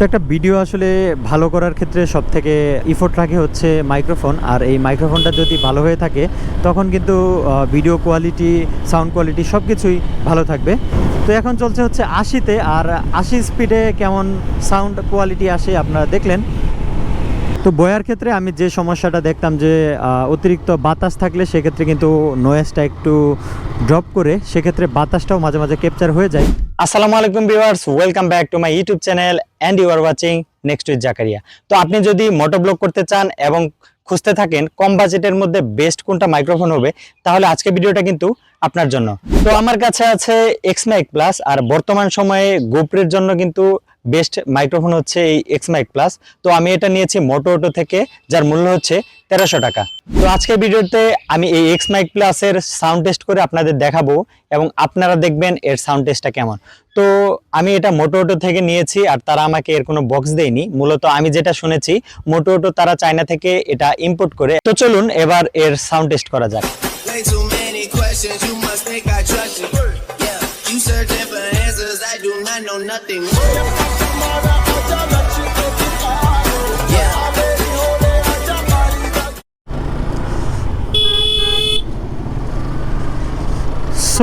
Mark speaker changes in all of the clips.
Speaker 1: তো একটা ভিডিও আসলে ভালো করার ক্ষেত্রে সব থেকে ইফোর্ট রাখে হচ্ছে মাইক্রোফোন আর এই মাইক্রোফোনটা যদি ভালো হয়ে থাকে, তখন কিন্তু ভিডিও কোয়ালিটি সাউন্ড কোয়ালিটি সব কিছুই ভালো থাকবে। তো এখন চলছে হচ্ছে আশিতে, আর আশি স্পিডে কেমন সাউন্ড কোয়ালিটি আসে আপনারা দেখলেন। তো বয়ার ক্ষেত্রে আমি যে সমস্যাটা দেখতাম যে অতিরিক্ত বাতাস থাকলে সেক্ষেত্রে কিন্তু নয়েজটা একটু ড্রপ করে, সেক্ষেত্রে বাতাসটাও মাঝে মাঝে ক্যাপচার হয়ে যায়। আসসালামু আলাইকুম viewers welcome back to my YouTube channel and you are watching next with Zakaria তো আপনি যদি মোটো ব্লগ করতে চান এবং খুঁজতে থাকেন কম বাজেটের মধ্যে বেস্ট কোনটা মাইক্রোফোন হবে, তাহলে আজকে ভিডিওটা কিন্তু আপনার জন্য। তো আমার কাছে আছে এক্স মাইক প্লাস আর বর্তমান সময়ে গোপ্রের জন্য কিন্তু বেস্ট মাইক্রোফোন হচ্ছে এই এক্স মাইক প্লাস তো আমি এটা নিয়েছি মোটো অটো থেকে যার মূল্য হচ্ছে তেরোশো টাকা। তো আজকের ভিডিওতে আমি এই এক্স মাইক প্লাসের সাউন্ড টেস্ট করে আপনাদের দেখাবো এবং আপনারা দেখবেন এর সাউন্ড টেস্টটা কেমন। তো আমি এটা মোটো অটো থেকে নিয়েছি আর তারা আমাকে এর কোনো বক্স দেয়নি। মূলত আমি যেটা শুনেছি মোটো অটো তারা চায়না থেকে এটা ইম্পোর্ট করে। তো চলুন এবার এর সাউন্ড টেস্ট করা যাক।
Speaker 2: You searching for answers, I do not know nothing.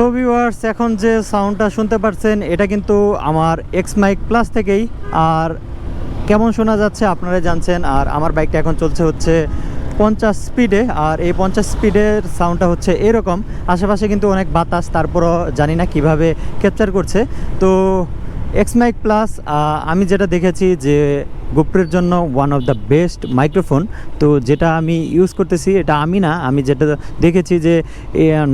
Speaker 1: So viewers, এখন যে সাউন্ডটা শুনতে পারছেন, এটা কিন্তু আমার এক্স মাইক প্লাস থেকেই। আর কেমন শোনা যাচ্ছে আপনারা জানছেন, আর আমার বাইকটা এখন চলছে হচ্ছে পঞ্চাশ স্পিডে আর এই পঞ্চাশ স্পিডের সাউন্ডটা হচ্ছে এরকম। আশেপাশে কিন্তু অনেক বাতাস, তারপরও জানি না কীভাবে ক্যাপচার করছে। তো এক্স মাইক প্লাস আমি যেটা দেখেছি যে গোপ্রের জন্য one of the best microphone তো যেটা আমি ইউজ করতেছি, এটা আমি না, আমি যেটা দেখেছি যে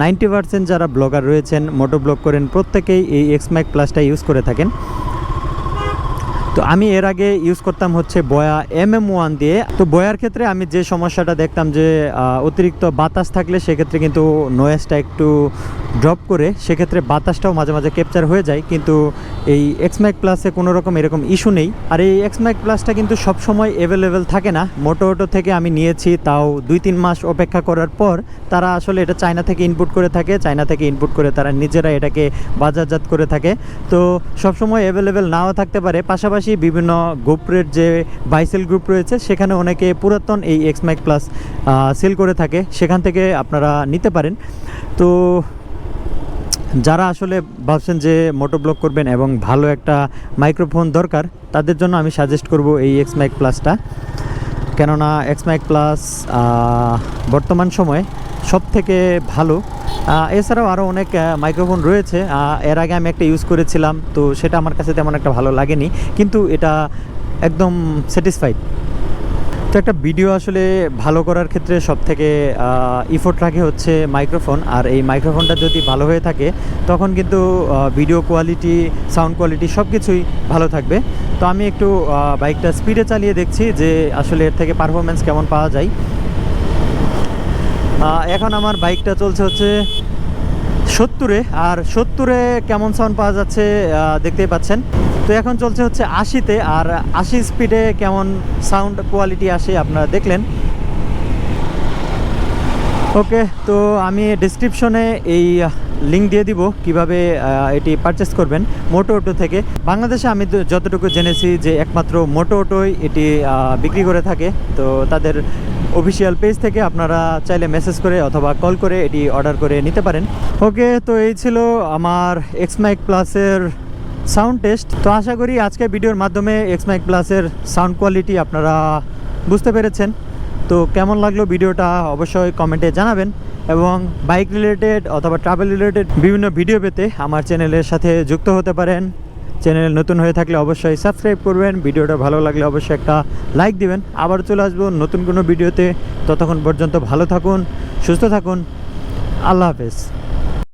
Speaker 1: নাইনটি পার্সেন্ট যারা ব্লগার রয়েছেন মোটো ব্লগ করেন, প্রত্যেকেই এই এক্স মাইক প্লাসটা ইউজ করে থাকেন। তো আমি এর আগে ইউজ করতাম হচ্ছে বয়া এম এম ওয়ান দিয়ে। তো বয়ার ক্ষেত্রে আমি যে সমস্যাটা দেখতাম যে অতিরিক্ত বাতাস থাকলে সেক্ষেত্রে কিন্তু নয়েজটা একটু ড্রপ করে, সেক্ষেত্রে বাতাসটাও মাঝে মাঝে ক্যাপচার হয়ে যায়। কিন্তু এই এক্সম্যাক প্লাসে কোনো রকম এরকম ইস্যু নেই। আর এই এক্সম্যাক প্লাসটা কিন্তু সবসময় অ্যাভেলেবেল থাকে না। মোটো অটো থেকে আমি নিয়েছি তাও দুই তিন মাস অপেক্ষা করার পর। তারা আসলে এটা চায়না থেকে ইনপুট করে থাকে। চায়না থেকে ইনপুট করে তারা নিজেরা এটাকে বাজারজাত করে থাকে। তো সবসময় অ্যাভেলেবেল নাও থাকতে পারে। পাশাপাশি বিভিন্ন গ্রুপের যে বাইসেল গ্রুপ রয়েছে, সেখানে অনেকে পুরাতন এই এক্সম্যাক প্লাস সেল করে থাকে। সেখান থেকে আপনারা নিতে পারেন। তো যারা আসলে ভাবছেন যে মোটো ব্লগ করবেন এবং ভালো একটা মাইক্রোফোন দরকার, তাদের জন্য আমি সাজেস্ট করব এই এক্স মাইক প্লাসটা কেননা এক্সমাইক প্লাস বর্তমান সময়ে সব থেকে ভালো এছাড়াও আরও অনেক মাইক্রোফোন রয়েছে। এর আগে আমি একটা ইউজ করেছিলাম, তো সেটা আমার কাছে তেমন একটা ভালো লাগেনি। কিন্তু এটা একদম স্যাটিসফাইড তো একটা ভিডিও আসলে ভালো করার ক্ষেত্রে সব থেকে ইফোর্ট রাখে হচ্ছে মাইক্রোফোন আর এই মাইক্রোফোনটা যদি ভালো হয়ে থাকে, তখন কিন্তু ভিডিও কোয়ালিটি সাউন্ড কোয়ালিটি সব কিছুই ভালো থাকবে। তো আমি একটু বাইকটা স্পিডে চালিয়ে দেখছি যে আসলে এর থেকে পারফরমেন্স কেমন পাওয়া যায়। এখন আমার বাইকটা চলছে হচ্ছে সত্তরে। আর সত্তরে কেমন সাউন্ড পাওয়া যাচ্ছে দেখতেই পাচ্ছেন। তো এখন চলছে হচ্ছে আশিতে, আর আশি স্পিডে কেমন সাউন্ড কোয়ালিটি আসে আপনারা দেখলেন। ওকে তো আমি ডিসক্রিপশনে এই লিঙ্ক দিয়ে দিব কীভাবে এটি পারচেস করবেন মোটো অটো থেকে। বাংলাদেশে আমি যতটুকু জেনেছি যে একমাত্র মোটো অটোই এটি বিক্রি করে থাকে। তো তাদের অফিসিয়াল পেজ থেকে আপনারা চাইলে মেসেজ করে অথবা কল করে এটি অর্ডার করে নিতে পারেন। ওকে তো এই ছিল আমার এক্স মাইক প্লাসের সাউন্ড টেস্ট। তো আশা করি আজকে ভিডিওর মাধ্যমে এক্স মাইক প্লাসের সাউন্ড কোয়ালিটি আপনারা বুঝতে পেরেছেন। তো কেমন লাগল ভিডিওটা অবশ্যই কমেন্টে জানাবেন এবং বাইক রিলেটেড অথবা ট্রাভেল রিলেটেড বিভিন্ন ভিডিও পেতে আমার চ্যানেলের সাথে যুক্ত হতে পারেন। চ্যানেল নতুন হয়ে থাকলে অবশ্যই সাবস্ক্রাইব করবেন। ভিডিওটা ভালো লাগলে অবশ্যই একটা লাইক দিবেন। আবার চলে আসব নতুন কোনো ভিডিওতে ততক্ষণ পর্যন্ত ভালো থাকুন, সুস্থ থাকুন। আল্লাহ হাফেজ।